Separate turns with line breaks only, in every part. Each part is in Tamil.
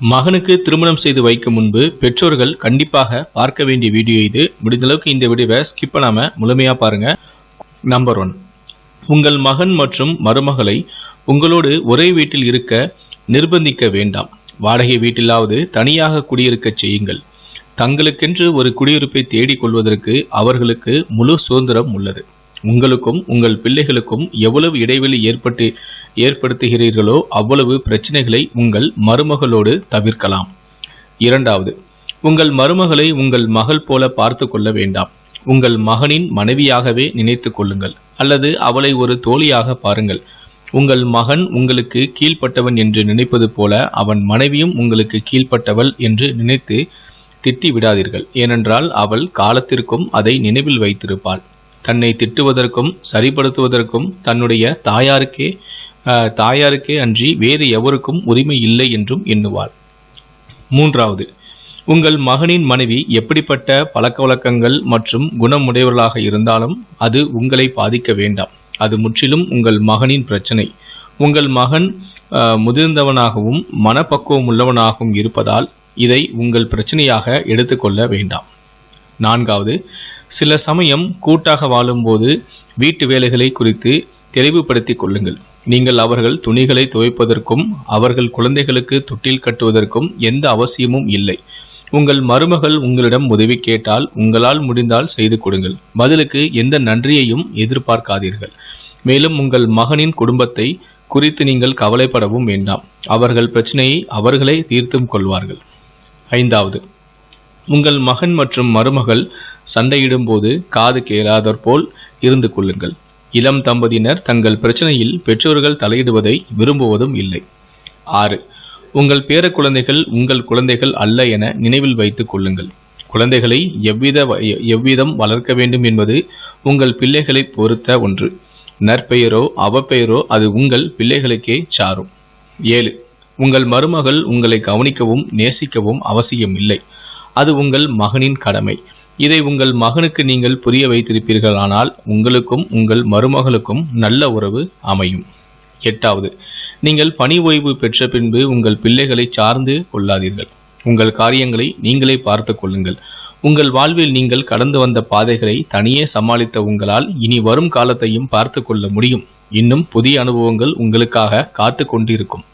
மகனுக்கு திருமணம் செய்து வைக்கும் முன்பு பெற்றோர்கள் கண்டிப்பாக பார்க்க வேண்டிய வீடியோ இது. முடிந்தளவுக்கு இந்த வீடியோவை ஸ்கிப் பண்ணாம முழுமையா பாருங்க. நம்பர் ஒன் உங்கள் மகன் மற்றும் மருமகளை உங்களோடு ஒரே வீட்டில் இருக்க நிர்பந்திக்க வேண்டாம். வாடகை வீட்டிலாவது தனியாக குடியிருக்கச் செய்யுங்கள். தங்களுக்கென்று ஒரு குடியிருப்பை தேடிக் கொள்வதற்கு அவர்களுக்கு முழு சுதந்திரம் உள்ளது. உங்களுக்கும் உங்கள் பிள்ளைகளுக்கும் எவ்வளவு இடைவெளி ஏற்பட்டு ஏற்படுத்துகிறீர்களோ அவ்வளவு பிரச்சனைகளை உங்கள் மருமகளோடு தவிர்க்கலாம். இரண்டாவது உங்கள் மருமகளை உங்கள் மகள் போல பார்த்து கொள்ள வேண்டாம். உங்கள் மகனின் மனைவியாகவே நினைத்து கொள்ளுங்கள் அல்லது அவளை ஒரு தோழியாக பாருங்கள். உங்கள் மகன் உங்களுக்கு கீழ்ப்பட்டவன் என்று நினைப்பது போல அவன் மனைவியும் உங்களுக்கு கீழ்ப்பட்டவள் என்று நினைத்து திட்டி விடாதீர்கள். ஏனென்றால் அவள் காலத்திற்கும் அதை நினைவில் வைத்திருப்பாள். தன்னை திட்டுவதற்கும் சரிப்படுத்துவதற்கும் தன்னுடைய தாயாருக்கே தாயாருக்கே அன்றி வேறு எவருக்கும் உரிமை இல்லை என்றும் எண்ணுவாள். மூன்றாவது உங்கள் மகனின் மனைவி எப்படிப்பட்ட பழக்க வழக்கங்கள் மற்றும் குணமுடையவர்களாக இருந்தாலும் அது உங்களை பாதிக்க வேண்டாம். அது முற்றிலும் உங்கள் மகனின் பிரச்சனை. உங்கள் மகன் முதிர்ந்தவனாகவும் மனப்பக்குவம் உள்ளவனாகவும் இருப்பதால் இதை உங்கள் பிரச்சனையாக எடுத்துக்கொள்ள வேண்டாம். நான்காவது சில சமயம் கூட்டாக வாழும்போது வீட்டு வேலைகளை குறித்து தெளிவுபடுத்திக் கொள்ளுங்கள். நீங்கள் அவர்கள் துணிகளை துவைப்பதற்கும் அவர்கள் குழந்தைகளுக்கு தொட்டில் கட்டுவதற்கும் எந்த அவசியமும் இல்லை. உங்கள் மருமகள் உங்களிடம் உதவி கேட்டால் உங்களால் முடிந்தால் செய்து கொடுங்கள். பதிலுக்கு எந்த நன்றியையும் எதிர்பார்க்காதீர்கள். மேலும் உங்கள் மகனின் குடும்பத்தை குறித்து நீங்கள் கவலைப்படவும் வேண்டாம். அவர்கள் பிரச்சனையை அவர்களே தீர்த்தும் கொள்வார்கள். ஐந்தாவது உங்கள் மகன் மற்றும் மருமகள் சண்டையிடும் போது காது கேளாதோர் போல் இருந்து கொள்ளுங்கள். இளம் தம்பதியினர் தங்கள் பிரச்சனையில் பெற்றோர்கள் தலையிடுவதை விரும்புவதும் இல்லை. ஆறு உங்கள் பேர குழந்தைகள் உங்கள் குழந்தைகள் அல்ல என நினைவில் வைத்துக் கொள்ளுங்கள். குழந்தைகளை எவ்வித எவ்விதம் வளர்க்க வேண்டும் என்பது உங்கள் பிள்ளைகளை பொறுத்த ஒன்று. நற்பெயரோ அவப்பெயரோ அது உங்கள் பிள்ளைகளுக்கே சாரும். ஏழு உங்கள் மருமகள் உங்களை கவனிக்கவும் நேசிக்கவும் அவசியம் இல்லை அது உங்கள் மகனின் கடமை. இதை உங்கள் மகனுக்கு நீங்கள் புரிய வைத்திருப்பீர்களானால் உங்களுக்கும் உங்கள் மருமகளுக்கும் நல்ல உறவு அமையும். எட்டாவது நீங்கள் பணி ஓய்வு பெற்ற பின்பு உங்கள் பிள்ளைகளை சார்ந்து கொள்ளாதீர்கள். உங்கள் காரியங்களை நீங்களே பார்த்து கொள்ளுங்கள். உங்கள் வாழ்வில் நீங்கள் கடந்து வந்த பாதைகளை தனியே சமாளித்த உங்களால் இனி வரும் காலத்தையும் பார்த்து கொள்ள முடியும். இன்னும் புதிய அனுபவங்கள் உங்களுக்காக காத்து கொண்டிருக்கும்.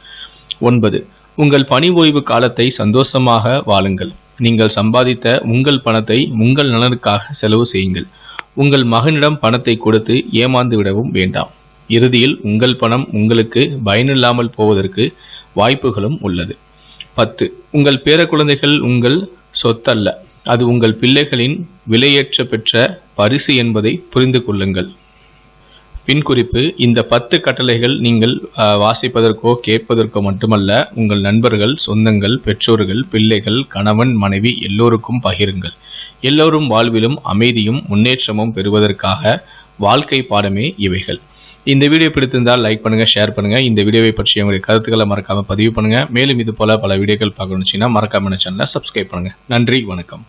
ஒன்பது உங்கள் பணி ஓய்வு காலத்தை சந்தோஷமாக வாழுங்கள். நீங்கள் சம்பாதித்த உங்கள் பணத்தை உங்கள் நலனுக்காக செலவு செய்யுங்கள். உங்கள் மகனிடம் பணத்தை கொடுத்து ஏமாந்து விடவும் வேண்டாம். இறுதியில் உங்கள் பணம் உங்களுக்கு பயனில்லாமல் போவதற்கு வாய்ப்புகளும் உள்ளது. பத்து உங்கள் பேர குழந்தைகள் உங்கள் சொத்தல்ல. அது உங்கள் பிள்ளைகளின் விலையேற்ற பெற்ற பரிசு என்பதை புரிந்து கொள்ளுங்கள். பின் குறிப்பு இந்த பத்து கட்டளைகள் நீங்கள் வாசிப்பதற்கோ கேட்பதற்கோ மட்டுமல்ல உங்கள் நண்பர்கள் சொந்தங்கள் பெற்றோர்கள் பிள்ளைகள் கணவன் மனைவி எல்லோருக்கும் பகிருங்கள். எல்லோரும் வாழ்விலும் அமைதியும் முன்னேற்றமும் பெறுவதற்காக வாழ்க்கை பாடமே இவைகள். இந்த வீடியோ பிடித்திருந்தால் லைக் பண்ணுங்க ஷேர் பண்ணுங்க. இந்த வீடியோவை பற்றி உங்களுடைய கருத்துக்களை மறக்காம பதிவு பண்ணுங்க. மேலும் இது போல பல வீடியோக்கள் பார்க்கணுச்சுன்னா மறக்காம சேனலை சப்ஸ்கிரைப் பண்ணுங்க. நன்றி வணக்கம்.